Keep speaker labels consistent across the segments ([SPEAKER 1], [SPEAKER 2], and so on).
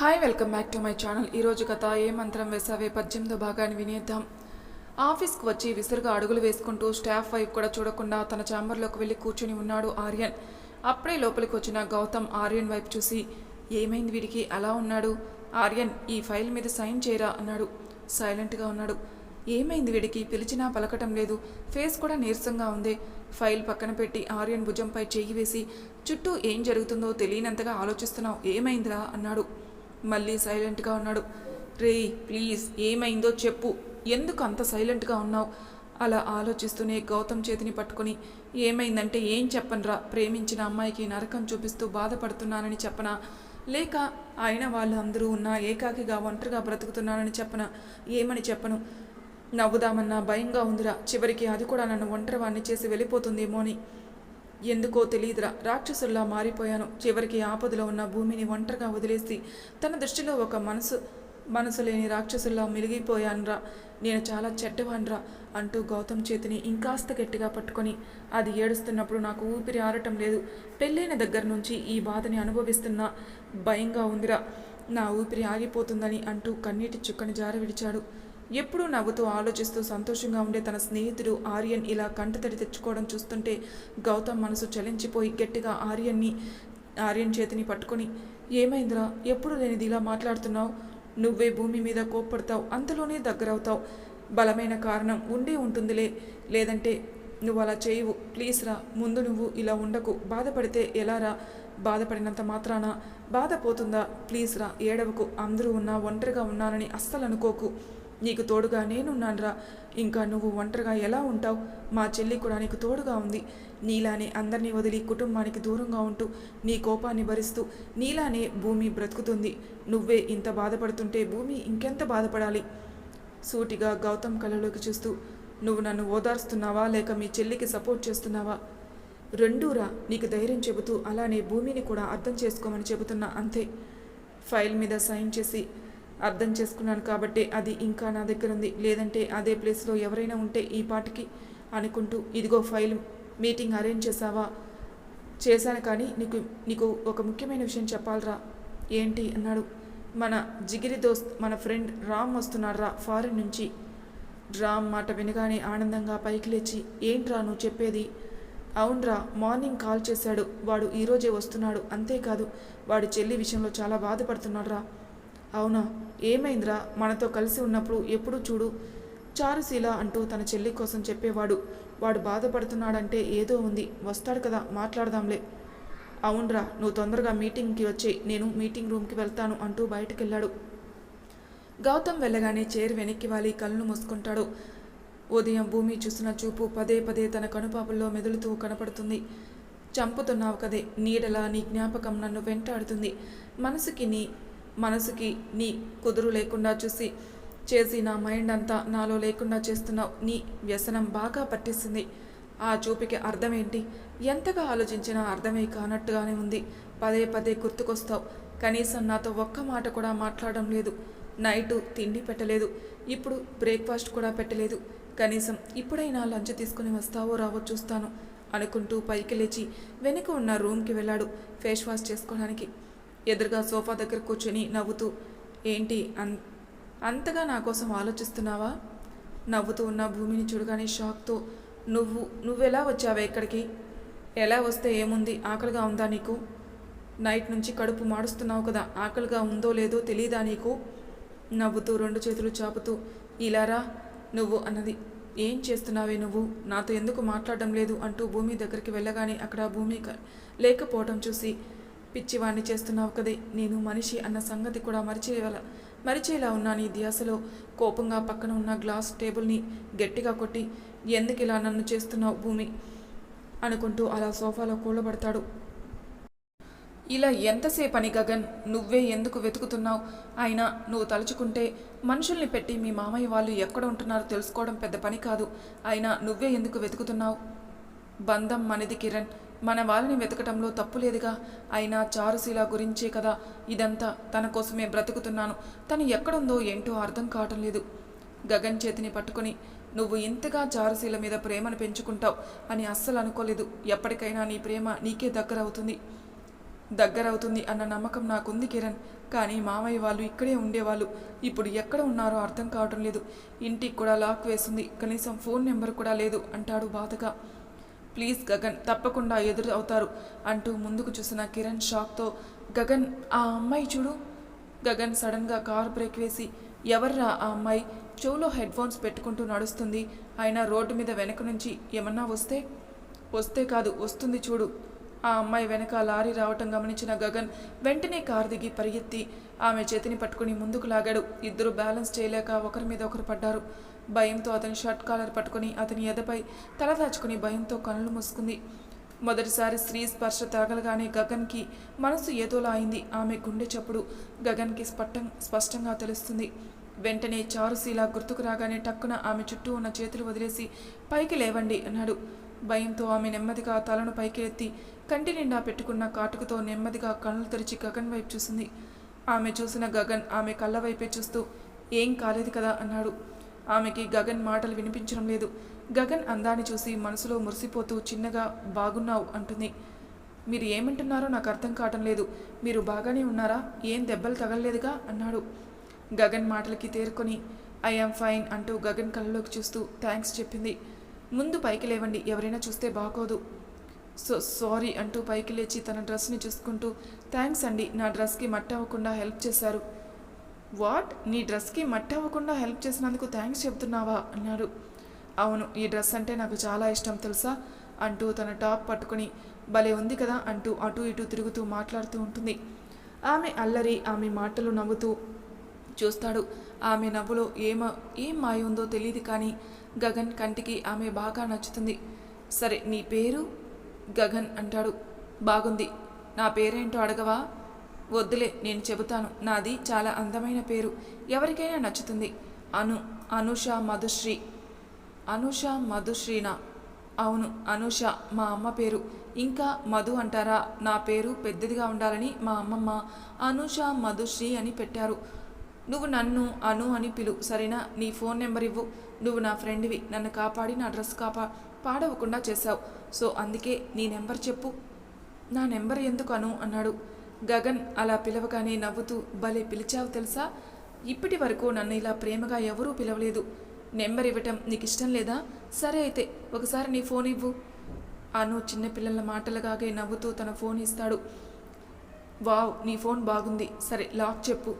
[SPEAKER 1] Hi welcome back to my channel ఈరోజు కథ ఏ మంత్రం వేసావే? పద్దెనిమిదో భాగాన్ని వినేద్దాం. ఆఫీస్కి వచ్చి విసురుగా అడుగులు వేసుకుంటూ స్టాఫ్ వైపు కూడా చూడకుండా తన ఛాంబర్లోకి వెళ్ళి కూర్చుని ఉన్నాడు ఆర్యన్. అప్పుడే లోపలికి వచ్చిన గౌతమ్ ఆర్యన్ వైపు చూసి ఏమైంది వీడికి? అలా ఉన్నాడు? ఆర్యన్ ఈ ఫైల్ మీద సైన్ చేయరా? అన్నాడు. సైలెంట్గా ఉన్నాడు. ఏమైంది వీడికి? పిలిచినా పలకటం లేదు. ఫేస్ కూడా నీరసంగా ఉంది. ఫైల్ పక్కన పెట్టి ఆర్యన్ భుజంపై చెయ్యి వేసి చుట్టూ ఏం జరుగుతుందో తెలియనంతగా ఆలోచిస్తున్నావు. ఏమైందిరా? అన్నాడు. మళ్ళీ సైలెంట్గా ఉన్నాడు. రే ప్లీజ్ ఏమైందో చెప్పు. ఎందుకు అంత సైలెంట్గా ఉన్నావు? అలా ఆలోచిస్తూనే గౌతమ్ చేతిని పట్టుకొని ఏమైందంటే ఏం చెప్పనరా? ప్రేమించిన అమ్మాయికి నరకం చూపిస్తూ బాధపడుతున్నానని చెప్పనా. లేక ఆయన వాళ్ళు అందరూ ఉన్నా ఏకాకిగా ఒంటరిగా బ్రతుకుతున్నానని చెప్పనా. ఏమని చెప్పను? నవ్వుదామన్నా భయంగా ఉందిరా. చివరికి అది కూడా నన్ను ఒంటరివాణ్ణి చేసి వెళ్ళిపోతుందేమో అని ఎందుకో తెలియదురా రాక్షసుల్లా మారిపోయాను. చివరికి ఆపదలో ఉన్న భూమిని ఒంటరిగా వదిలేసి తన దృష్టిలో ఒక మనసు మనసు లేని రాక్షసుల్లా మిలిగిపోయానురా. నేను చాలా చెడ్డవాన్రా అంటూ గౌతమ్ చేతిని ఇంకాస్త గట్టిగా పట్టుకొని అది ఏడుస్తున్నప్పుడు నాకు ఊపిరి ఆరటం లేదు. పెళ్ళైన దగ్గర నుంచి ఈ బాధని అనుభవిస్తున్నా భయంగా ఉందిరా. నా ఊపిరి ఆగిపోతుందని అంటూ కన్నీటి చుక్కని జార విడిచాడు ఎప్పుడూ నవ్వుతూ ఆలోచిస్తూ సంతోషంగా ఉండే తన స్నేహితుడు ఆర్యన్ ఇలా కంటతడి తెచ్చుకోవడం చూస్తుంటే గౌతమ్ మనసు చలించిపోయి గట్టిగా ఆర్యన్ని ఆర్యన్ చేతిని పట్టుకొని ఏమైందిరా? ఎప్పుడు లేనిది ఇలా మాట్లాడుతున్నావు? నువ్వే భూమి మీద కోప్పడతావు అంతలోనే దగ్గరవుతావు. బలమైన కారణం ఉండే ఉంటుందిలే. లేదంటే నువ్వు అలా చేయవు. ప్లీజ్ రా ముందు నువ్వు ఇలా ఉండకు. బాధపడితే ఎలా రా? బాధపడినంత మాత్రాన? బాధ పోతుందా? ప్లీజ్ రా ఏడవకు. అందరూ ఉన్నా ఒంటరిగా ఉన్నానని అస్సలు అనుకోకు నీకు తోడుగా నేనున్నానురా. ఇంకా నువ్వు ఒంటరిగా ఎలా ఉంటావు? మా చెల్లి కూడా నీకు తోడుగా ఉంది. నీలానే అందరినీ వదిలి కుటుంబానికి దూరంగా ఉంటూ నీ కోపాన్ని భరిస్తూ నీలానే భూమి బ్రతుకుతుంది. నువ్వే ఇంత బాధపడుతుంటే భూమి ఇంకెంత బాధపడాలి? సూటిగా గౌతమ్ కళ్ళలోకి చూస్తూ నువ్వు నన్ను ఓదార్స్తున్నావా? లేక మీ చెల్లికి సపోర్ట్ చేస్తున్నావా? రెండూరా నీకు ధైర్యం చెబుతూ అలానే భూమిని కూడా అర్థం చేసుకోమని చెబుతున్నా అంతే. ఫైల్ మీద సైన్ చేసి అర్థం చేసుకున్నాను కాబట్టి అది ఇంకా నా దగ్గర ఉంది. లేదంటే అదే ప్లేస్లో ఎవరైనా ఉంటే ఈ పాటికి అనుకుంటూ ఇదిగో ఫైల్ మీటింగ్ అరేంజ్ చేసావా చేశాను కానీ నీకు నీకు ఒక ముఖ్యమైన విషయం చెప్పాలరా. ఏంటి? అన్నాడు. మన జిగిరి దోస్త్ మన ఫ్రెండ్ రామ్ వస్తున్నారా ఫారిన్ నుంచి. రామ్ మాట వినగానే ఆనందంగా పైకి లేచి ఏంట్రా నువ్వు చెప్పేది? అవునరా మార్నింగ్ కాల్ చేశాడు. వాడు ఈరోజే వస్తున్నాడు. అంతేకాదు వాడు చెల్లి విషయంలో చాలా బాధపడుతున్నాడు రా అవునా ఏమైందిరా? మనతో కలిసి ఉన్నప్పుడు ఎప్పుడు చూడు. చారుశీల అంటూ తన చెల్లి కోసం చెప్పేవాడు. వాడు బాధపడుతున్నాడంటే ఏదో ఉంది. వస్తాడు కదా మాట్లాడదాంలే. అవునరా నువ్వు తొందరగా మీటింగ్కి వచ్చి నేను మీటింగ్ రూమ్కి వెళ్తాను అంటూ బయటకెళ్ళాడు. గౌతమ్ వెళ్ళగానే చేరు వెనక్కి వాలి కళ్ళు మూసుకుంటాడు. ఉదయం భూమి చూసిన చూపు పదే పదే తన కనుపాపుల్లో మెదులుతూ కనపడుతుంది. చంపుతున్నావు కదే నీడలా నీ జ్ఞాపకం నన్ను వెంటాడుతుంది. మనసుకి నీ మనసుకి నీ కుదురు లేకుండా చూసి చేసి నా మైండ్ అంతా నాలో లేకుండా చేస్తున్నావు నీ వ్యసనం బాగా పట్టిస్తుంది. ఆ చూపికి అర్థం ఏంటి ఎంతగా ఆలోచించినా అర్థమే కానట్టుగానే ఉంది. పదే పదే గుర్తుకొస్తావు. కనీసం నాతో ఒక్క మాట కూడా మాట్లాడడం లేదు. నైటు తిండి పెట్టలేదు. ఇప్పుడు బ్రేక్ఫాస్ట్ కూడా పెట్టలేదు. కనీసం ఇప్పుడైనా లంచ్ తీసుకుని వస్తావో రావో చూస్తాను అనుకుంటూ పైకి లేచి వెనుక ఉన్న రూమ్కి వెళ్ళాడు ఫేస్ వాష్ చేసుకోవడానికి. ఎదురుగా సోఫా దగ్గర కూర్చొని నవ్వుతూ ఏంటి అన్ అంతగా నా కోసం ఆలోచిస్తున్నావా? నవ్వుతూ ఉన్న భూమిని చూడగానే షాక్తో నువ్వు నువ్వెలా వచ్చావే ఇక్కడికి? ఎలా వస్తే ఏముంది? ఆకలిగా ఉందా నీకు? నైట్ నుంచి కడుపు మాడుస్తున్నావు కదా ఆకలిగా ఉందో లేదో తెలియదా నీకు? నవ్వుతూ రెండు చేతులు చాపుతూ ఇలారా నువ్వు అన్నది ఏం చేస్తున్నావే నువ్వు? నాతో ఎందుకు మాట్లాడడం లేదు? అంటూ భూమి దగ్గరికి వెళ్ళగానే అక్కడ భూమి లేకపోవటం చూసి పిచ్చివాణ్ణి చేస్తున్నావు కదే. నేను మనిషి అన్న సంగతి కూడా మరిచేయగల మరిచేలా ఉన్నా నీ ధ్యాసలో. కోపంగా పక్కన ఉన్న గ్లాస్ టేబుల్ని గట్టిగా కొట్టి ఎందుకు ఇలా నన్ను చేస్తున్నావు భూమి? అనుకుంటూ అలా సోఫాలో కూలబడతాడు. ఇలా ఎంతసేపు అని గగన్? నువ్వే ఎందుకు వెతుకుతున్నావు? అయినా నువ్వు తలుచుకుంటే మనుషుల్ని పెట్టి మీ మామయ్య వాళ్ళు ఎక్కడ ఉంటున్నారో తెలుసుకోవడం పెద్ద పని కాదు. అయినా నువ్వే ఎందుకు వెతుకుతున్నావు? బంధం మనది కిరణ్. మన వాళ్ళని వెతకటంలో తప్పు లేదుగా. అయినా చారుశీల గురించే కదా ఇదంతా. తన కోసమే బ్రతుకుతున్నాను. తను ఎక్కడుందో ఏంటో అర్థం కావటం లేదు. గగన్ చేతిని పట్టుకొని నువ్వు ఇంతగా చారుశీల మీద ప్రేమను పెంచుకుంటావు అని అస్సలు అనుకోలేదు. ఎప్పటికైనా నీ ప్రేమ నీకే దగ్గర అవుతుంది దగ్గరవుతుంది అన్న నమ్మకం నాకుంది కిరణ్. కానీ మామయ్య వాళ్ళు ఇక్కడే ఉండేవాళ్ళు. ఇప్పుడు ఎక్కడ ఉన్నారో అర్థం కావటం లేదు. ఇంటికి కూడా లాక్ వేసింది. కనీసం ఫోన్ నెంబర్ కూడా లేదు అంటాడు బాధగా. ప్లీజ్ గగన్ తప్పకుండా ఎదురు అవుతారు అంటూ ముందుకు చూసిన కిరణ్ షాక్తో గగన్ ఆ అమ్మాయి చూడు. గగన్ సడన్గా కార్ బ్రేక్ వేసి ఎవర్రా ఆ అమ్మాయి? చెవులో హెడ్ ఫోన్స్ పెట్టుకుంటూ నడుస్తుంది. అయినా రోడ్డు మీద వెనక నుంచి ఏమన్నా వస్తే? వస్తే కాదు వస్తుంది చూడు. ఆ అమ్మాయి వెనక లారీ రావటం గమనించిన గగన్ వెంటనే కారు దిగి పరిగెత్తి ఆమె చేతిని పట్టుకుని ముందుకు లాగాడు. ఇద్దరు బ్యాలెన్స్ చేయలేక ఒకరి మీద ఒకరు పడ్డారు. భయంతో అతని షర్ట్ కాలర్ పట్టుకుని అతని ఎదపై తల దాచుకుని భయంతో కళ్ళు మూసుకుంది. మొదటిసారి స్త్రీ స్పర్శ తాగలగానే గగన్కి మనసు ఏదోలా అయింది. ఆమె గుండె చప్పుడు గగన్కి స్పష్టం స్పష్టంగా తెలుస్తుంది. వెంటనే చారుశీల గుర్తుకు రాగానే టక్కున ఆమె చుట్టూ ఉన్న చేతులు వదిలేసి పైకి లేవండి అన్నాడు. భయంతో ఆమె నెమ్మదిగా తలను పైకి ఎత్తి కంటి నిండా పెట్టుకున్న కాటుకతో నెమ్మదిగా కళ్ళు తెరిచి గగన్ వైపు చూసింది. ఆమె చూసిన గగన్ ఆమె కళ్ళ వైపే చూస్తూ ఏం కాలేదు కదా అన్నాడు. ఆమెకి గగన్ మాటలు వినిపించడం లేదు. గగన్ అందాన్ని చూసి మనసులో మురిసిపోతూ చిన్నగా బాగున్నావు అంటుంది. మీరు ఏమంటున్నారో నాకు అర్థం కావటం లేదు. మీరు బాగానే ఉన్నారా? ఏం దెబ్బలు తగలలేదుగా? అన్నాడు. గగన్ మాటలకి తేరుకొని ఐఆమ్ ఫైన్ అంటూ గగన్ కళ్ళలోకి చూస్తూ థ్యాంక్స్ చెప్పింది. ముందు పైకి లేవండి. ఎవరైనా చూస్తే బాగోదు. సో సారీ అంటూ పైకి లేచి తన డ్రెస్ని చూసుకుంటూ థ్యాంక్స్ అండి. నా డ్రెస్కి మట్టి అవ్వకుండా హెల్ప్ చేశారు. వాట్? నీ డ్రెస్కి మట్టి అవ్వకుండా హెల్ప్ చేసినందుకు థ్యాంక్స్ చెప్తున్నావా? అన్నాడు. అవును ఈ డ్రెస్ అంటే నాకు చాలా ఇష్టం తెలుసా? అంటూ తన టాప్ పట్టుకుని భలే ఉంది కదా? అంటూ అటు ఇటు తిరుగుతూ మాట్లాడుతూ ఉంటుంది. ఆమె అల్లరి ఆమె మాటలు నవ్వుతూ చూస్తాడు. ఆమె నవ్వులో ఏమ ఏం మాయ ఉందో తెలియదు కానీ గగన్ కంటికి ఆమె బాగా నచ్చుతుంది. సరే నీ పేరు? గగన్ అంటాడు. బాగుంది. నా పేరేంటో అడగవా? వద్దులే నేను చెబుతాను. నాది చాలా అందమైన పేరు. ఎవరికైనా నచ్చుతుంది. అను అనుష మధుశ్రీ. అనుష మధుశ్రీనా? అవును అనుష మా అమ్మ పేరు. ఇంకా మధు అంటారా? నా పేరు పెద్దదిగా ఉండాలని మా అమ్మమ్మ అనుష మధుశ్రీ అని పెట్టారు. నువ్వు నన్ను అను అని పిలు. సరేనా? నీ ఫోన్ నెంబర్ ఇవ్వు. నువ్వు నా ఫ్రెండ్వి. నన్ను కాపాడి నా డ్రెస్ కాపా పాడవకుండా చేశావు. సో అందుకే నీ నెంబర్ చెప్పు. నా నెంబర్ ఎందుకు అను? అన్నాడు. గగన్ అలా పిలవగానే నవ్వుతూ భలే పిలిచావు తెలుసా? ఇప్పటి వరకు నన్ను ఇలా ప్రేమగా ఎవరూ పిలవలేదు. నెంబర్ ఇవ్వటం నీకు ఇష్టం లేదా? సరే అయితే ఒకసారి నీ ఫోన్ ఇవ్వు. అను చిన్నపిల్లల మాటలుగాగే నవ్వుతూ తన ఫోన్ ఇస్తాడు. వావ్ నీ ఫోన్ బాగుంది. సరే లాక్ చెప్పు.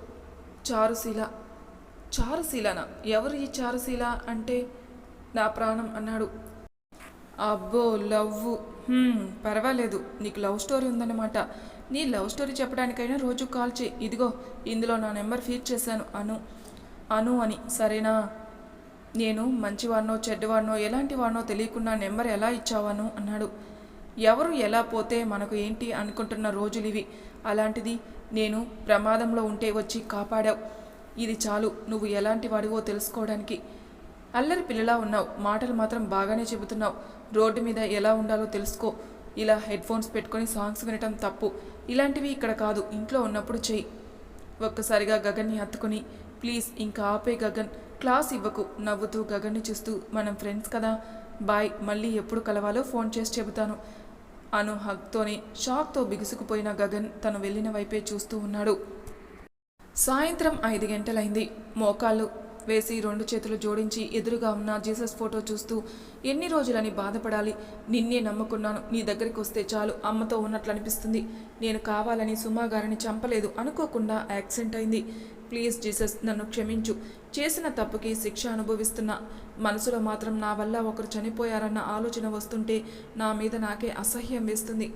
[SPEAKER 1] చారుశీల. చారుశీలనా? ఎవరు ఈ చారుశీల? అంటే నా ప్రాణం అన్నాడు. అబ్బో లవ్ పర్వాలేదు. నీకు లవ్ స్టోరీ ఉందన్నమాట. నీ లవ్ స్టోరీ చెప్పడానికైనా రోజు కాల్ చేయి. ఇదిగో ఇందులో నా నెంబర్ ఫీడ్ చేశాను. అను అను అని. సరేనా? నేను మంచివాడినో చెడ్డవాడినో ఎలాంటి వాడినో తెలియకుండా నెంబర్ ఎలా ఇచ్చావాను? అన్నాడు. ఎవరు ఎలా పోతే మనకు ఏంటి అనుకుంటున్న రోజులు ఇవి? అలాంటిది నేను ప్రమాదంలో ఉంటే వచ్చి కాపాడావు. ఇది చాలు. నువ్వు ఎలాంటి వాడివో తెలుసుకోవడానికి. అల్లరి పిల్లలా ఉన్నావు. మాటలు మాత్రం బాగానే చెబుతున్నావు. రోడ్డు మీద ఎలా ఉండాలో తెలుసుకో. ఇలా హెడ్ ఫోన్స్ పెట్టుకొని సాంగ్స్ వినటం తప్పు. ఇలాంటివి ఇక్కడ కాదు ఇంట్లో ఉన్నప్పుడు చెయ్యి. ఒక్కసారిగా గగన్ని హత్తుకుని ప్లీజ్ ఇంకా ఆపే గగన్. క్లాస్ ఇవ్వకు. నవ్వుతూ గగన్ని చూస్తూ మనం ఫ్రెండ్స్ కదా. బాయ్. మళ్ళీ ఎప్పుడు కలవాలో ఫోన్ చేసి చెబుతాను. అను హక్తోనే షాక్తో బిగుసుకుపోయిన గగన్ తను వెళ్ళిన వైపే చూస్తూ ఉన్నాడు. సాయంత్రం ఐదు గంటలైంది. మోకాళ్ళు వేసి రెండు చేతులు జోడించి ఎదురుగా ఉన్న జీసస్ ఫోటో చూస్తూ ఎన్ని రోజులని బాధపడాలి? నిన్నే నమ్ముకున్నాను. నీ దగ్గరికి వస్తే చాలు. అమ్మతో ఉన్నట్లు అనిపిస్తుంది. నేను కావాలని సుమా గారిని చంపలేదు. అనుకోకుండా యాక్సిడెంట్ అయింది. ప్లీజ్ జీసస్ నన్ను క్షమించు. చేసిన తప్పుకి శిక్ష అనుభవిస్తున్నా మనసులో మాత్రం నా వల్ల ఒకరు చనిపోయారన్న ఆలోచన వస్తుంటే నా మీద నాకే అసహ్యం వేస్తుంది.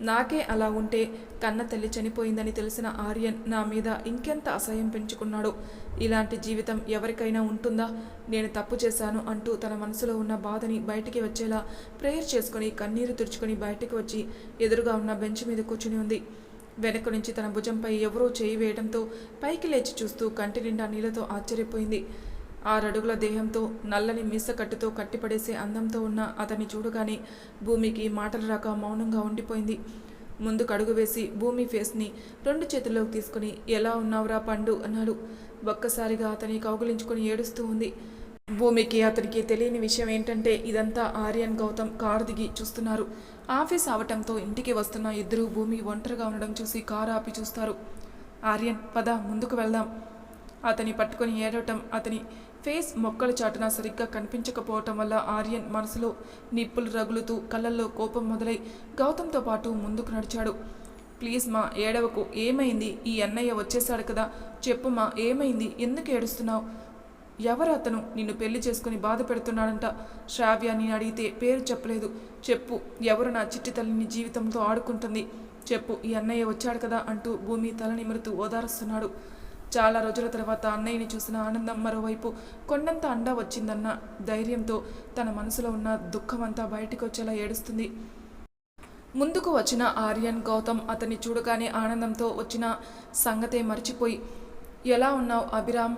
[SPEAKER 1] నాకే అలా ఉంటే కన్న తల్లి చనిపోయిందని తెలిసిన ఆర్యన్ నా మీద ఇంకెంత అసహ్యం పెంచుకున్నాడో? ఇలాంటి జీవితం ఎవరికైనా ఉంటుందా? నేను తప్పు చేశాను అంటూ తన మనసులో ఉన్న బాధని బయటికి వచ్చేలా ప్రేయర్ చేసుకుని కన్నీరు తుడుచుకొని బయటికి వచ్చి ఎదురుగా ఉన్న బెంచ్ మీద కూర్చుని ఉంది. వెనక నుంచి తన భుజంపై ఎవరో చేయి వేయడంతో పైకి లేచి చూస్తూ కంటి నిండా నీళ్ళతో ఆశ్చర్యపోయింది. ఆరడుగుల దేహంతో నల్లని మీసకట్టుతో కట్టిపడేసే అందంతో ఉన్న అతన్ని చూడగానే భూమికి మాటలు రాక మౌనంగా ఉండిపోయింది. ముందుకు అడుగు వేసి భూమి ఫేస్ని రెండు చేతుల్లోకి తీసుకుని ఎలా ఉన్నావురా పండు? అన్నాడు. ఒక్కసారిగా అతని కౌగులించుకొని ఏడుస్తూ ఉంది. భూమికి అతనికి తెలియని విషయం ఏంటంటే ఇదంతా ఆర్యన్ గౌతమ్ కారు దిగి చూస్తున్నారు. ఆఫీస్ అవటంతో ఇంటికి వస్తున్న ఇద్దరు భూమి ఒంటరిగా ఉండడం చూసి కారు ఆపి చూస్తారు. ఆర్యన్ పద ముందుకు వెళ్దాం. అతని పట్టుకొని ఏడవటం అతని ఫేస్ మొక్కల చాటున సరిగ్గా కనిపించకపోవటం వల్ల ఆర్యన్ మనసులో నిప్పులు రగులుతూ కళ్ళల్లో కోపం మొదలై గౌతమ్తో పాటు ముందుకు నడిచాడు. ప్లీజ్ మా ఏడవకు ఏమైంది? ఈ అన్నయ్య వచ్చేసాడు కదా. చెప్పు మా ఏమైంది? ఎందుకు ఏడుస్తున్నావు? ఎవరు అతను? నిన్ను పెళ్ళి చేసుకుని బాధ పెడుతున్నాడంట. శ్రావ్య నేను అడిగితే పేరు చెప్పలేదు. చెప్పు ఎవరు నా చిట్టి తల్లిని జీవితంతో ఆడుకుంటుంది? చెప్పు ఈ అన్నయ్య వచ్చాడు కదా అంటూ భూమి తల నిమురుతూ ఓదారుస్తున్నాడు. చాలా రోజుల తర్వాత అన్నయ్యని చూసిన ఆనందం మరోవైపు కొండంత అండా వచ్చిందన్న ధైర్యంతో తన మనసులో ఉన్న దుఃఖమంతా బయటికి వచ్చేలా ఏడుస్తుంది. ముందుకు వచ్చిన ఆర్యన్ గౌతమ్ అతన్ని చూడగానే ఆనందంతో వచ్చిన సంగతే మర్చిపోయి ఎలా ఉన్నావు అభిరామ్?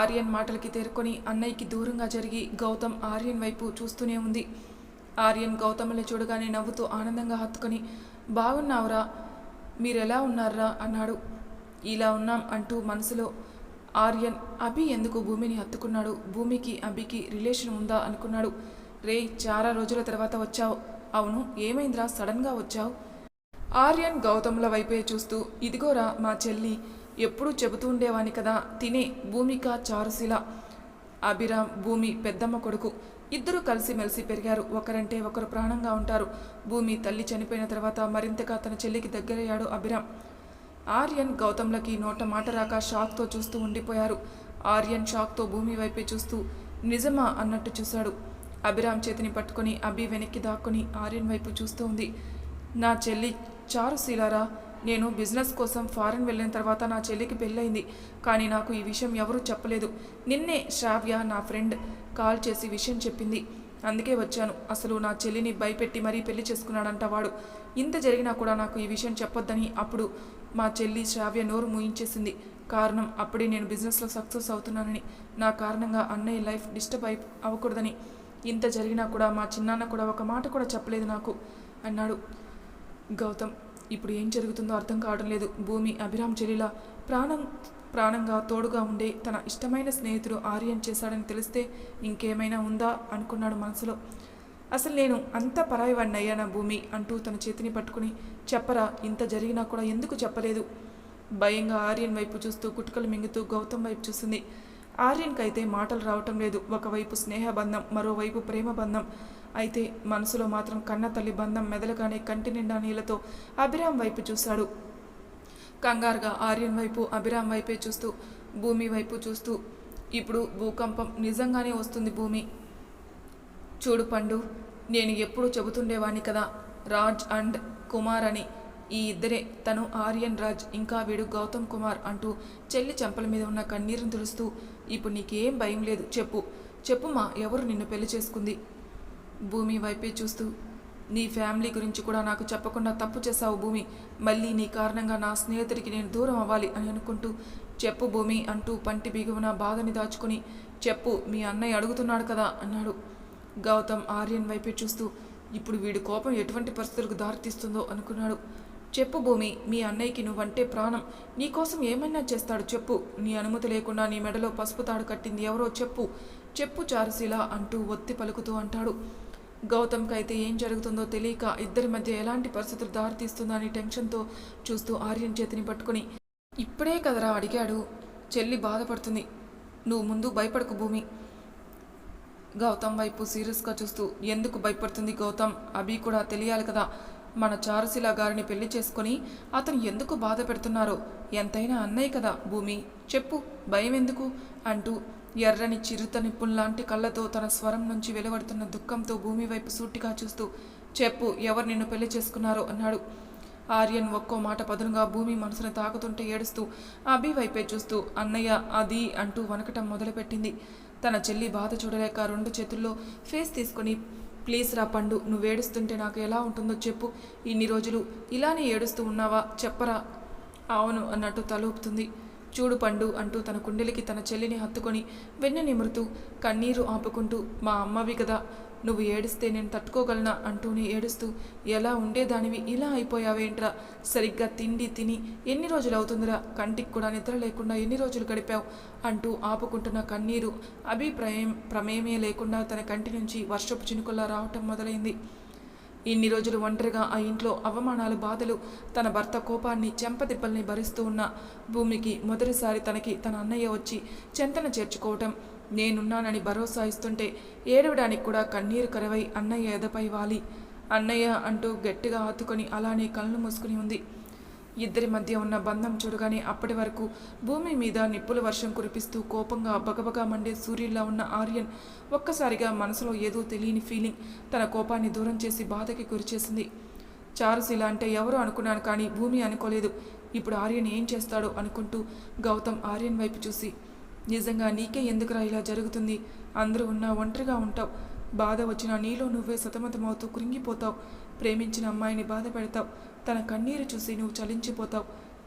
[SPEAKER 1] ఆర్యన్ మాటలకి తేరుకొని అన్నయ్యకి దూరంగా జరిగి గౌతమ్ ఆర్యన్ వైపు చూస్తూనే ఉంది. ఆర్యన్ గౌతమ్ని చూడగానే నవ్వుతూ ఆనందంగా హత్తుకొని బాగున్నావురా? మీరెలా ఉన్నారా? అన్నాడు. ఇలా ఉన్నాం అంటూ మనసులో ఆర్యన్ అభి ఎందుకు భూమిని హత్తుకున్నాడు? భూమికి అభికి రిలేషన్ ఉందా? అనుకున్నాడు. రే చాలా రోజుల తర్వాత వచ్చావు. అవును ఏమైందిరా? సడన్గా వచ్చావు? ఆర్యన్ గౌతమ్ల వైపే చూస్తూ ఇదిగోరా మా చెల్లి ఎప్పుడూ చెబుతూ ఉండేవాని కదా. తినే భూమిక చారుశిల. అభిరామ్ భూమి పెద్దమ్మ కొడుకు. ఇద్దరు కలిసిమెలిసి పెరిగారు. ఒకరంటే ఒకరు ప్రాణంగా ఉంటారు. భూమి తల్లి చనిపోయిన తర్వాత మరింతగా తన చెల్లికి దగ్గరయ్యాడు అభిరామ్. ఆర్యన్ గౌతమ్లకి నోట మాట రాక షాక్తో చూస్తూ ఉండిపోయారు. ఆర్యన్ షాక్తో భూమి వైపే చూస్తూ నిజమా? అన్నట్టు చూశాడు. అభిరామ్ చేతిని పట్టుకొని అభి వెనక్కి దాక్కుని ఆర్యన్ వైపు చూస్తూ ఉంది. నా చెల్లి చారుశీలారా నేను బిజినెస్ కోసం ఫారెన్ వెళ్ళిన తర్వాత నా చెల్లికి పెళ్ళయింది. కానీ నాకు ఈ విషయం ఎవరూ చెప్పలేదు. నిన్నే శ్రావ్య నా ఫ్రెండ్ కాల్ చేసి విషయం చెప్పింది. అందుకే వచ్చాను. అసలు నా చెల్లిని భయపెట్టి మరీ పెళ్ళి చేసుకున్నాడంట వాడు. ఇంత జరిగినా కూడా నాకు ఈ విషయం చెప్పొద్దని అప్పుడు మా చెల్లి శ్రావ్య నోరు మూయించేసింది. కారణం అప్పుడే నేను బిజినెస్లో సక్సెస్ అవుతున్నానని. నా కారణంగా అన్నయ్య లైఫ్ డిస్టర్బ్ అయి అవ్వకూడదని. ఇంత జరిగినా కూడా మా చిన్నాన్న కూడా ఒక మాట కూడా చెప్పలేదు నాకు. అన్నాడు. గౌతమ్ ఇప్పుడు ఏం జరుగుతుందో అర్థం కావడం లేదు. భూమి అభిరామ్ చెల్లిలా ప్రాణం ప్రాణంగా తోడుగా ఉండే తన ఇష్టమైన స్నేహితుడు ఆర్యన్ చేశాడని తెలిస్తే ఇంకేమైనా ఉందా అనుకున్నాడు మనసులో. అసలు నేను అంత పరాయివాడిని అయ్యానా భూమి అంటూ తన చేతిని పట్టుకుని చెప్పరా ఇంత జరిగినా కూడా ఎందుకు చెప్పలేదు? భయంగా ఆర్యన్ వైపు చూస్తూ కుటుకలు మింగుతూ గౌతమ్ వైపు చూసింది. ఆర్యన్కి అయితే మాటలు రావటం లేదు. ఒకవైపు స్నేహబంధం మరోవైపు ప్రేమ బంధం అయితే మనసులో మాత్రం కన్న తల్లి బంధం మెదలగానే కంటి నిండా నీళ్ళతో అభిరామ్ వైపు చూశాడు. కంగారుగా ఆర్యన్ వైపు అభిరామ్ వైపే చూస్తూ భూమి వైపు చూస్తూ ఇప్పుడు భూకంపం నిజంగానే వస్తుంది భూమి. చూడు పండు నేను ఎప్పుడూ చెబుతుండేవాణ్ణి కదా. రాజ్ అండ్ కుమార్ అని. ఈ ఇద్దరే తను ఆర్యన్ రాజ్ ఇంకా వీడు గౌతమ్ కుమార్ అంటూ చెల్లి చెంపల మీద ఉన్న కన్నీరును తుడుస్తూ ఇప్పుడు నీకేం భయం లేదు చెప్పు. చెప్పుమా ఎవరు నిన్ను పెళ్ళి చేసుకుంది? భూమి వైపే చూస్తూ నీ ఫ్యామిలీ గురించి కూడా నాకు చెప్పకుండా తప్పు చేశావు భూమి. మళ్ళీ నీ కారణంగా నా స్నేహితుడికి నేను దూరం అవ్వాలి అని అనుకుంటూ చెప్పు భూమి అంటూ పంటి బిగువన బాధని దాచుకుని చెప్పు మీ అన్నయ్య అడుగుతున్నాడు కదా అన్నాడు. గౌతమ్ ఆర్యన్ వైపే చూస్తూ ఇప్పుడు వీడి కోపం ఎటువంటి పరిస్థితులకు దారితీస్తుందో అనుకున్నాడు. చెప్పు భూమి మీ అన్నయ్యకి నువ్వంటే ప్రాణం. నీకోసం ఏమైనా చేస్తాడు చెప్పు. నీ అనుమతి లేకుండా నీ మెడలో పసుపు తాడు కట్టింది ఎవరో చెప్పు. చెప్పు చారుశీల అంటూ ఒత్తి పలుకుతూ అంటాడు. గౌతమ్కి అయితే ఏం జరుగుతుందో తెలియక ఇద్దరి మధ్య ఎలాంటి పరిస్థితులు దారితీస్తుందో అని టెన్షన్తో చూస్తూ ఆర్యన్ చేతిని పట్టుకుని ఇప్పుడే కదరా అడిగాడు. చెల్లి బాధపడుతుంది. నువ్వు ముందు భయపడకు భూమి. గౌతమ్ వైపు సీరియస్గా చూస్తూ ఎందుకు భయపడుతుంది గౌతమ్? అభి కూడా తెలియాలి కదా. మన చారుశిల గారిని పెళ్ళి చేసుకొని అతను ఎందుకు బాధ పెడుతున్నారో? ఎంతైనా అన్నయ్య కదా భూమి. చెప్పు భయం ఎందుకు? అంటూ ఎర్రని చిరుత నిప్పుల్లాంటి కళ్ళతో తన స్వరం నుంచి వెలువడుతున్న దుఃఖంతో భూమి వైపు సూటిగా చూస్తూ చెప్పు ఎవరు నిన్ను పెళ్ళి చేసుకున్నారో? అన్నాడు. ఆర్యన్ ఒక్కో మాట పదునుగా భూమి మనసును తాకుతుంటే ఏడుస్తూ అభి వైపే చూస్తూ అన్నయ్య అది అంటూ వనకటం మొదలుపెట్టింది. తన చెల్లి బాధ చూడలేక రెండు చేతుల్లో ఫేస్ తీసుకొని ప్లీజ్ రా పండు నువ్వు ఏడుస్తుంటే నాకు ఎలా ఉంటుందో చెప్పు. ఇన్ని రోజులు ఇలానే ఏడుస్తూ ఉన్నావా? చెప్పరా? అవును అన్నట్టు తలూపుతుంది చూడు పండు అంటూ తన కుండలికి తన చెల్లిని హత్తుకొని వెన్న నిమురుతూ కన్నీరు ఆపుకుంటూ మా అమ్మవి కదా. నువ్వు ఏడిస్తే నేను తట్టుకోగలనా? అంటూనే ఏడుస్తూ ఎలా ఉండేదానివి? ఇలా అయిపోయావేంట్రా? సరిగ్గా తిండి తిని ఎన్ని రోజులు అవుతుందిరా కంటికి కూడా నిద్ర లేకుండా ఎన్ని రోజులు గడిపావు? అంటూ ఆపుకుంటున్న కన్నీరు అభిప్రాయం ప్రమేయమే లేకుండా తన కంటి నుంచి వర్షపు చినుకుల్లా రావటం మొదలైంది. ఇన్ని రోజులు ఒంటరిగా ఆ ఇంట్లో అవమానాలు బాధలు తన భర్త కోపాన్ని చెంపదిబ్బల్ని భరిస్తూ ఉన్న భూమికి మొదటిసారి తనకి తన అన్నయ్య వచ్చి చెంతన చేర్చుకోవటం నేనున్నానని భరోసా ఇస్తుంటే ఏడవడానికి కూడా కన్నీరు కరవై అన్నయ్య ఎదపై వాలి. అన్నయ్య అంటూ గట్టిగా ఆతుకొని అలానే కళ్ళు మూసుకుని ఉంది. ఇద్దరి మధ్య ఉన్న బంధం చూడగానే అప్పటి వరకు భూమి మీద నిప్పుల వర్షం కురిపిస్తూ కోపంగా బగబగా మండే సూర్యుల్లా ఉన్న ఆర్యన్ ఒక్కసారిగా మనసులో ఏదో తెలియని ఫీలింగ్ తన కోపాన్ని దూరం చేసి బాధకి గురిచేసింది. చారుశీల అంటే ఎవరు అనుకున్నాను కానీ భూమి అనుకోలేదు. ఇప్పుడు ఆర్యన్ ఏం చేస్తాడో అనుకుంటూ గౌతమ్ ఆర్యన్ వైపు చూసి నిజంగా నీకే ఎందుకురా ఇలా జరుగుతుంది? అందరూ ఉన్నా ఒంటరిగా ఉంటావు. బాధ వచ్చినా నీలో నువ్వే సతమతమవుతూ కృంగిపోతావు. ప్రేమించిన అమ్మాయిని బాధ పెడతావు. తన కన్నీరు చూసి నువ్వు చలించిపోతావు.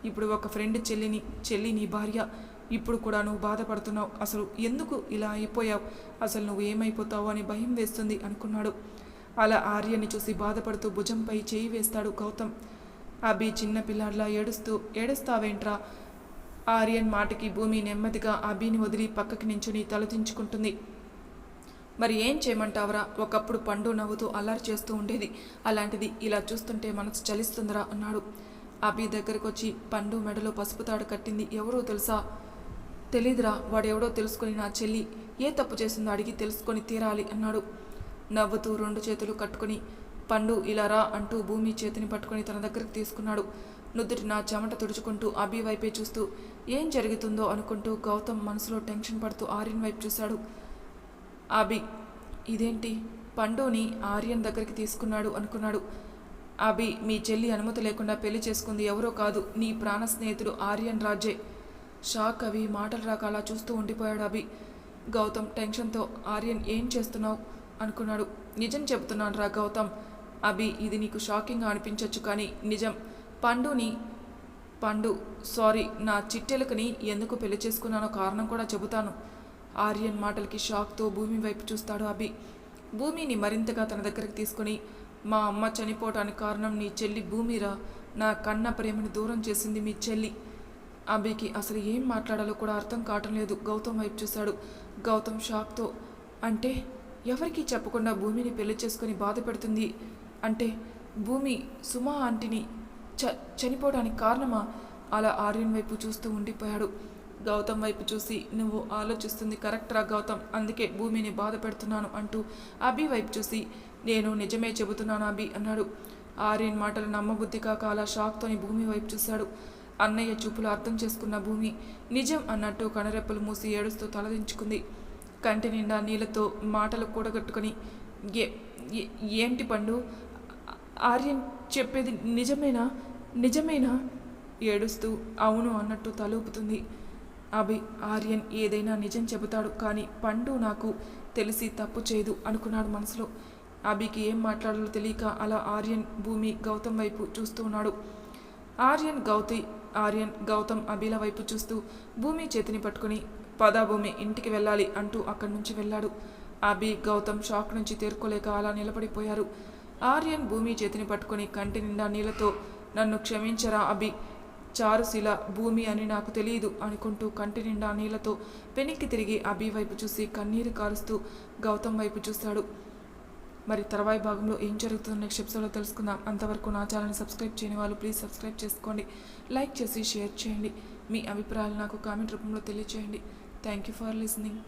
[SPEAKER 1] ఇప్పుడు ఒక ఫ్రెండ్ చెల్లిని చెల్లి నీ భార్య. ఇప్పుడు కూడా నువ్వు బాధపడుతున్నావు. అసలు ఎందుకు ఇలా అయిపోయావు? అసలు నువ్వు ఏమైపోతావు అని భయం వేస్తుంది అనుకున్నాడు. అలా ఆర్యని చూసి బాధపడుతూ భుజంపై చేయి వేస్తాడు గౌతమ్. అభి చిన్న పిల్లాడిలా ఏడుస్తూ ఏడుస్తావేంట్రా? ఆర్యన్ మాటకి భూమి నెమ్మదిగా అభిని వదిలి పక్కకి నించుని తలదించుకుంటుంది మరి ఏం చేయమంటావరా? ఒకప్పుడు పండు నవ్వుతూ అల్లరి చేస్తూ ఉండేది. అలాంటిది ఇలా చూస్తుంటే మనసు చలిస్తుందిరా అన్నాడు. అభి దగ్గరకు వచ్చి పండు మెడలో పసుపు తాడు కట్టింది. ఎవరో తెలుసా? తెలీదురా వాడెవడో తెలుసుకొని నా చెల్లి ఏ తప్పు చేసిందో అడిగి తెలుసుకొని తీరాలి అన్నాడు. నవ్వుతూ రెండు చేతులు కట్టుకొని పండు ఇలా రా అంటూ భూమి చేతిని పట్టుకొని తన దగ్గరకు తీసుకున్నాడు. నుదుటిన నా చెమట తుడుచుకుంటూ అభి వైపే చూస్తూ ఏం జరుగుతుందో? అనుకుంటూ గౌతమ్ మనసులో టెన్షన్ పడుతూ ఆర్యన్ వైపు చూశాడు. అభి ఇదేంటి? పండుని ఆర్యన్ దగ్గరికి తీసుకున్నాడు అనుకున్నాడు. అభి మీ చెల్లి అనుమతి లేకుండా పెళ్ళి చేసుకుంది ఎవరో కాదు. నీ ప్రాణ స్నేహితుడు ఆర్యన్ రాజే. షాక్ అవి మాటలు రాక అలా చూస్తూ ఉండిపోయాడు అభి. గౌతమ్ టెన్షన్తో ఆర్యన్ ఏం చేస్తున్నావు? అనుకున్నాడు. నిజం చెబుతున్నాను రా గౌతమ్. అభి ఇది నీకు షాకింగ్గా అనిపించవచ్చు కానీ నిజం పండుని పండు సారీ నా చిట్టెలకని ఎందుకు పెళ్ళి చేసుకున్నానో కారణం కూడా చెబుతాను. ఆర్యన్ మాటలకి షాక్తో భూమి వైపు చూస్తాడు అభి. భూమిని మరింతగా తన దగ్గరికి తీసుకుని మా అమ్మ చనిపోవటానికి కారణం నీ చెల్లి భూమిరా నా కన్న ప్రేమని దూరం చేసింది మీ చెల్లి. అభికి అసలు ఏం మాట్లాడాలో కూడా అర్థం కావటం లేదు. గౌతమ్ వైపు చూశాడు. గౌతమ్ షాక్తో అంటే ఎవరికీ చెప్పకుండా భూమిని పెళ్ళి చేసుకుని బాధ పెడుతుంది? అంటే భూమి సుమా ఆంటీని చ చనిపోవడానికి కారణమా? అలా ఆర్యన్ వైపు చూస్తూ ఉండిపోయాడు. గౌతమ్ వైపు చూసి నువ్వు ఆలోచిస్తుంది కరెక్ట్రా గౌతమ్ అందుకే భూమిని బాధ పెడుతున్నాను అంటూ అభి వైపు చూసి నేను నిజమే చెబుతున్నాను అభి అన్నాడు. ఆర్యన్ మాటలు నమ్మబుద్ధి కాక అలా షాక్తోని భూమి వైపు చూశాడు. అన్నయ్య చూపులు అర్థం చేసుకున్న భూమి నిజం అన్నట్టు కనరెప్పలు మూసి ఏడుస్తూ తలదించుకుంది కంటి నిండా నీళ్ళతో మాటలు కూడగట్టుకొని ఏ- ఏంటి పండు? ఆర్యన్ చెప్పేది నిజమేనా? నిజమేనా? ఏడుస్తూ అవును అన్నట్టు తలూపుతుంది. అభి ఆర్యన్ ఏదైనా నిజం చెబుతాడు కానీ పండు నాకు తెలిసి తప్పు చేయదు అనుకున్నాడు మనసులో. అభికి ఏం మాట్లాడాలో తెలియక అలా ఆర్యన్ భూమి గౌతమ్ వైపు చూస్తూ ఉన్నాడు. ఆర్యన్ గౌతి ఆర్యన్ గౌతమ్ అభిల వైపు చూస్తూ భూమి చేతిని పట్టుకుని పదా భూమి ఇంటికి వెళ్ళాలి అంటూ అక్కడి నుంచి వెళ్ళాడు. అభి గౌతమ్ షాక్ నుంచి తేరుకోలేక అలా నిలబడిపోయారు. ఆర్యన్ భూమి చేతిని పట్టుకొని కంటి నిండా నీళ్ళతో నన్ను క్షమించరా అభి. చారుశిల భూమి అని నాకు తెలియదు అనుకుంటూ కంటి నిండా నీళ్ళతో వెనక్కి తిరిగి అభి వైపు చూసి కన్నీరు కారుస్తూ గౌతమ్ వైపు చూశాడు మరి తర్వాయి భాగంలో ఏం జరుగుతుందో నెక్స్ట్ ఎపిసోడ్లో తెలుసుకుందాం. అంతవరకు నా ఛానల్ని సబ్స్క్రైబ్ చేయని వాళ్ళు ప్లీజ్ సబ్స్క్రైబ్ చేసుకోండి. లైక్ చేసి షేర్ చేయండి. మీ అభిప్రాయాలు నాకు కామెంట్ రూపంలో తెలియచేయండి. Thank you for listening